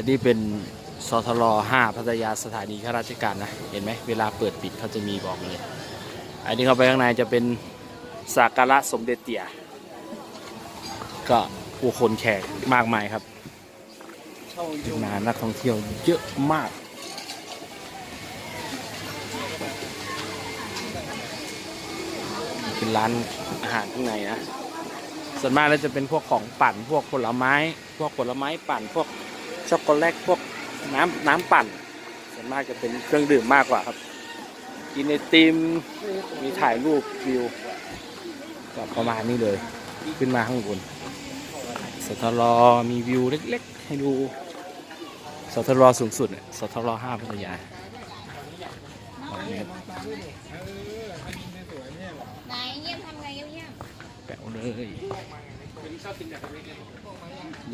อันนี้เป็นสทร5พัทยาสถานีข้าราชการนะ เห็นไหมเวลาเปิดปิดเขาจะมีบอกเลย อันนี้เข้าไปข้างในจะเป็นสักการะสมเด็จเตี่ย ก็ผู้คนแขกมากมายครับมานักท่องเที่ยวเยอะมาก เป็นร้านอาหารข้างในนะ ส่วนมากแล้วจะเป็นพวกของปั่นพวกผลไม้ พวกผลไม้ปั่นพวก ช็อกโกแลตพวกน้ำน้ำปั่นส่วนมากจะเป็นเครื่องดื่มมากกว่าครับ กินไอติมมีถ่ายรูปวิวก็ประมาณนี้เลย ขึ้นมาข้างบนสทรมีวิวเล็กๆ ให้ดูสทรสูงสุดเนี่ยสทรห้าพัทยาประมาณนี้ครับไหนเยี่ยมทำไงเยี่ยมเยี่ยมแปะเลย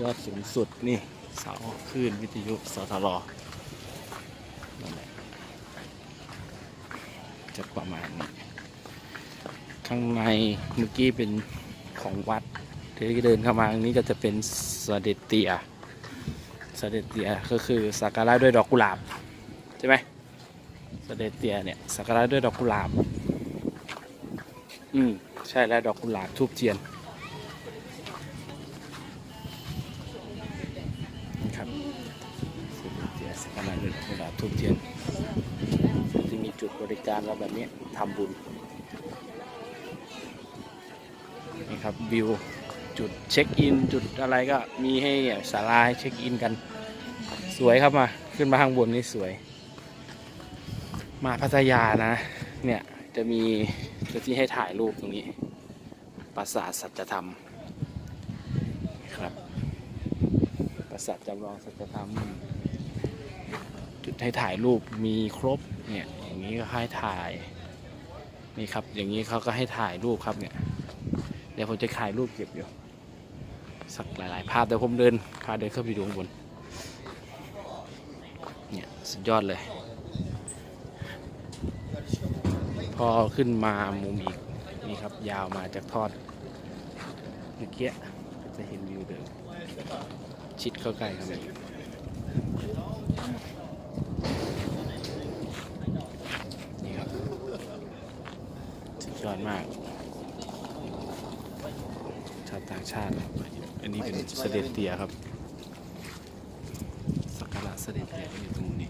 ยอดสูงสุดนี่ เสาคลื่นวิทยุสทรนั่นแหละจะประมาณนี้ข้างในเมื่อกี้เป็นของวัดที่เดินเข้ามาตรงนี้ก็จะเป็นสเสด็จเตียสเสด็จเตียก็คือสักการะด้วยดอกกุหลาบใช่ไหมสเสด็จเตียเนี่ยสักการะด้วยดอกกุหลาบ อืมใช่แล้วดอกกุหลาบทูบเทียน ด็จเตียสักการะด้วลาบทูบเทียนจะมีจุดบริการเราแบบนี้ทำบุญนี่ครับวิวจุดเช็คอินจุดอะไรก็มีให้ศาลาให้เช็คอินกัน สวยครับมาขึ้นมาข้างบนนี่สวย มาพัทยานะ เนี่ยจะมีจุดที่ให้ถ่ายรูปตรงนี้ปราสาทสัจธรรมครับปราสาทจำลองสัจธรรม จุดให้ถ่ายรูปมีครบเนี่ยอย่างนี้ก็ให้ถ่ายนี่ครับ อย่างนี้เขาก็ให้ถ่ายรูปครับเนี่ยเดี๋ยวผมจะถ่ายรูปเก็บอยู่สักหลายๆ ภาพเดี๋ยวผมเดินพาเดินเข้าไปดูข้างบนเนี่ยสุดยอดเลย พอขึ้นมามุมอีกนี่ครับยาวมาจากทอดเมื่อกี้จะเห็นวิวเดิมชิดเข้าใกล้ครับนี่ครับสุด ยอดมาก ชาวต่างชาติ อันนี้เป็นเสด็จเตี่ยครับ สักการะเสด็จเตี่ยอยู่ตรงนี้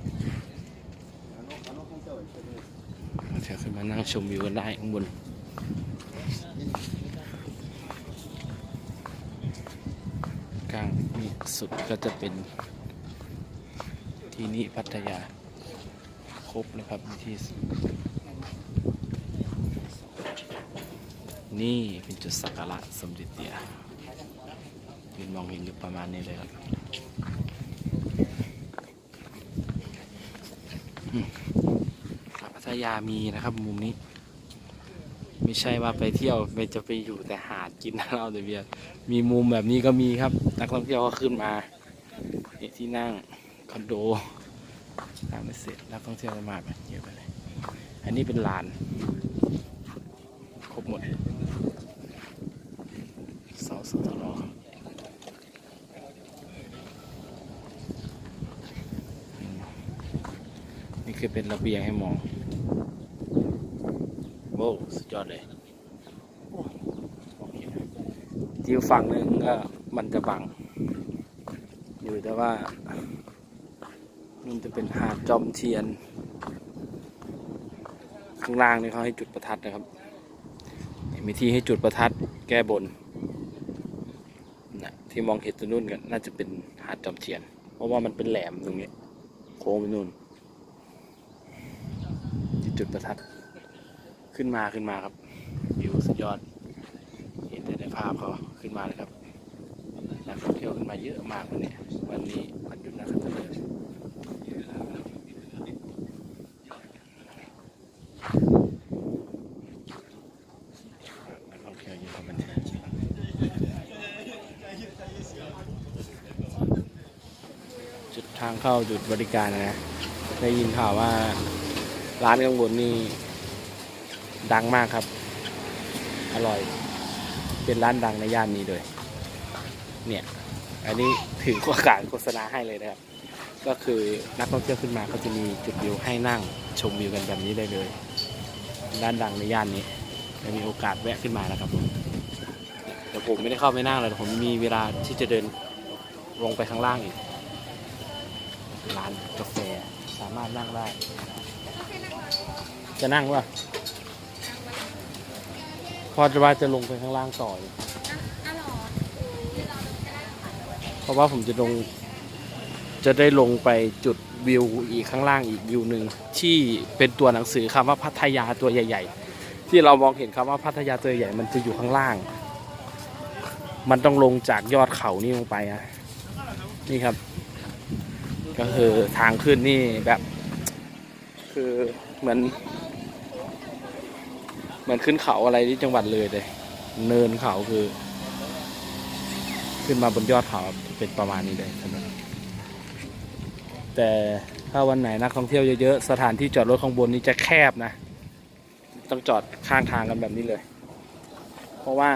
เราจะขึ้นมานั่งชมวิวกันได้ข้างบนกลางนี่สุดก็จะเป็นที่นี่พัทยา ครบนะครับมีที่สุด นี่เป็นจุดสักการะสมเด็จเตี่ยยืนมองเห็นอยู่ประมาณนี้เลยครับพัทยามีนะครับมุมนี้ ไม่ใช่ว่าไปเที่ยวไม่จะไปอยู่แต่หาดกินเหล้าแต่เบียร์มีมุมแบบนี้ก็มีครับ นักท่องเที่ยวก็ขึ้นมาที่นั่งคอนโดสร้างไม่เสร็จนักท่องเที่ยวก็มาแบบเยอะไปเลย อันนี้เป็นลาน ครบหมด เสาสตรอืมนี่คือเป็นระเบียงให้มองโว้วสุดยอดเลยโอ้มองเห็นที่ฝั่งหนึ่งก็มันจะบัง อยู่แต่ว่ามันจะเป็นหาดจอมเทียน ข้างล่างนี่เขาให้จุดประทัดนะครับ มีที่ให้จุดประทัดแก้บนนะ ที่มองเห็นตรงนู้นกันน่าจะเป็นหาดจอมเทียน เพราะว่ามันเป็นแหลมตรงนี้ โค้งไปนู่นที่จุดประทัด ขึ้นมาขึ้นมาครับวิวสุดยอด เห็นแต่ในภาพเขาขึ้นมาเลยครับนักท่องเที่ยวขึ้นมาเยอะมากวันนี้วันนี้วันหยุดนักขัตฤกษ์นักท่องเที่ยวเยอะครับวันนี้จุดทางเข้าจุดบริการนะ ได้ยินข่าวว่าร้านข้างบนนี่ดังมากครับ อร่อย เป็นร้านดังในย่านนี้เลย เนี่ย อันนี้ถือโอกาสโฆษณาให้เลยนะครับ ก็คือนักท่องเที่ยวขึ้นมาเขาจะมีจุดวิวให้นั่งชมวิวกันแบบนี้ได้เลยด้านดังในย่านนี้จะมีโอกาสแวะขึ้นมานะครับผมแต่ผมไม่ได้เข้าไปนั่งเลยผมมีเวลาที่จะเดินลงไปข้างล่างอีก ร้านกาแฟสามารถนั่งได้ จะนั่งวะพอจะว่าจะลงไปข้างล่างต่ออยู่เพราะว่าผมจะลง จะได้ลงไปจุดวิวอีกข้างล่างอีกวิวหนึ่งที่เป็นตัวหนังสือคำว่าพัทยาตัวใหญ่ ๆ ที่เรามองเห็นคำว่าพัทยาตัวใหญ่มันจะอยู่ข้างล่าง มันต้องลงจากยอดเขานี่ลงไปอะนี่ครับ ก็คือทางขึ้นนี่แบบ คือเหมือนเหมือนขึ้นเขาอะไรที่จังหวัดเลยเลย เนินเขาคือ ขึ้นมาบนยอดเขาเป็นประมาณนี้เลยถนนแต่ถ้าวันไหนนักท่องเที่ยวเยอะๆสถานที่จอดรถข้างบนนี้จะแคบนะ ต้องจอดข้างทางกันแบบนี้เลย เพราะว่า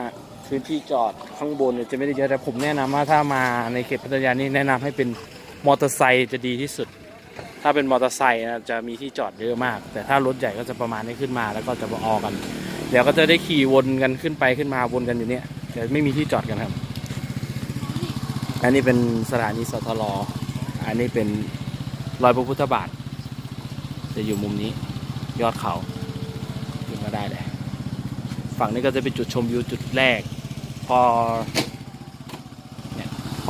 พื้นที่จอดข้างบนจะไม่ได้เยอะแต่ผมแนะนำว่าถ้ามาในเขตพัทยานี่แนะนำให้เป็น มอเตอร์ไซค์จะดีที่สุด ถ้าเป็นมอเตอร์ไซค์นะจะมีที่จอดเยอะมาก แต่ถ้ารถใหญ่ก็จะประมาณนี้ขึ้นมาแล้วก็จะมาออกกัน เดี๋ยวก็จะได้ขี่วนกันขึ้นไปขึ้นมาวนกันอยู่เนี่ยแต่ไม่มีที่จอดกันครับ อันนี้เป็นสถานีสทลอันนี้เป็นรอยพระพุทธบาท จะอยู่มุมนี้ยอดเขาขึ้นมาได้เลย ฝั่งนี้ก็จะเป็นจุดชมวิวจุดแรก พอเนี่ยพ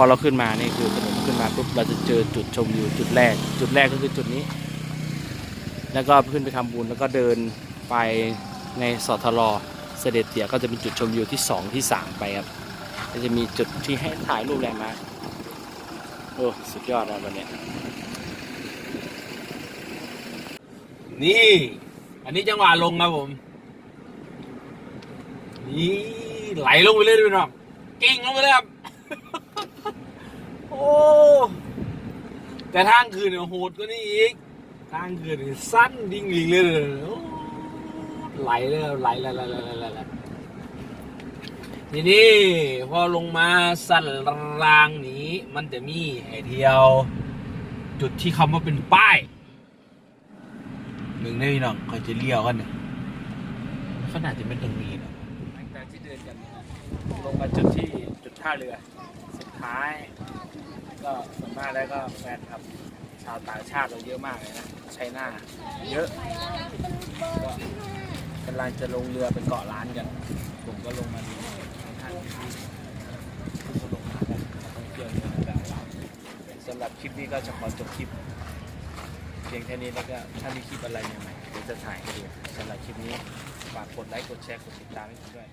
อเราขึ้นมานี่คือถนนขึ้นมาปุ๊บเราจะเจอจุดชมวิวจุดแรก จุดแรกก็คือจุดนี้ แล้วก็ขึ้นไปทำบุญแล้วก็เดินไปในสทลเสด็จเตี่ยก็จะเป็นจุดชมวิวที่สองที่สามไปครับก็จะมีจุดที่ให้ถ่ายรูปแรงมาโอ้สุดยอดนะวันนี้นี่ อันนี้จังหวะลงครับผม นี่ไหลลงไปเลยด้วยน้องกิ่งลงไปเลยครับ อ้แต่ทางคืนเนี่ยโหดกว่านี้อีก ทางคืนนี่สั้นดิ่งลิงเลยโอ้ไหลเลยไหลไหลไหลไหลไหลไหลทีนี้พอลงมาสันรางนี้ มันจะมีไอเดียว จุดที่คำว่าเป็นป้ายหนึ่งในพี่น้องเขาจะเลี้ยวกันเนี่ยขนาดจะเป็นตรงนี้นะหลังจากที่เดินกันลงมาจุดที่จุดท่าเรือ สุดท้าย ก็ส่วนมากแล้วก็แฟนครับ ชาวต่างชาติเราเยอะมากเลยนะใช้หน้าเยอะก็กำลังจะลงเรือไปเกาะล้านกัน ผมก็ลงมาดูท่านที่ลงมากันนักท่องเที่ยวเยอะแบบเราสำหรับคลิปนี้ก็จะขอจบคลิปเพียงแค่นี้แล้วก็ถ้ามีคลิปอะไรใหม่ๆเดี๋ยวจะถ่ายให้ดูสำหรับคลิปนี้ฝากกดไลค์กดแชร์กดติดตามให้ผมด้วย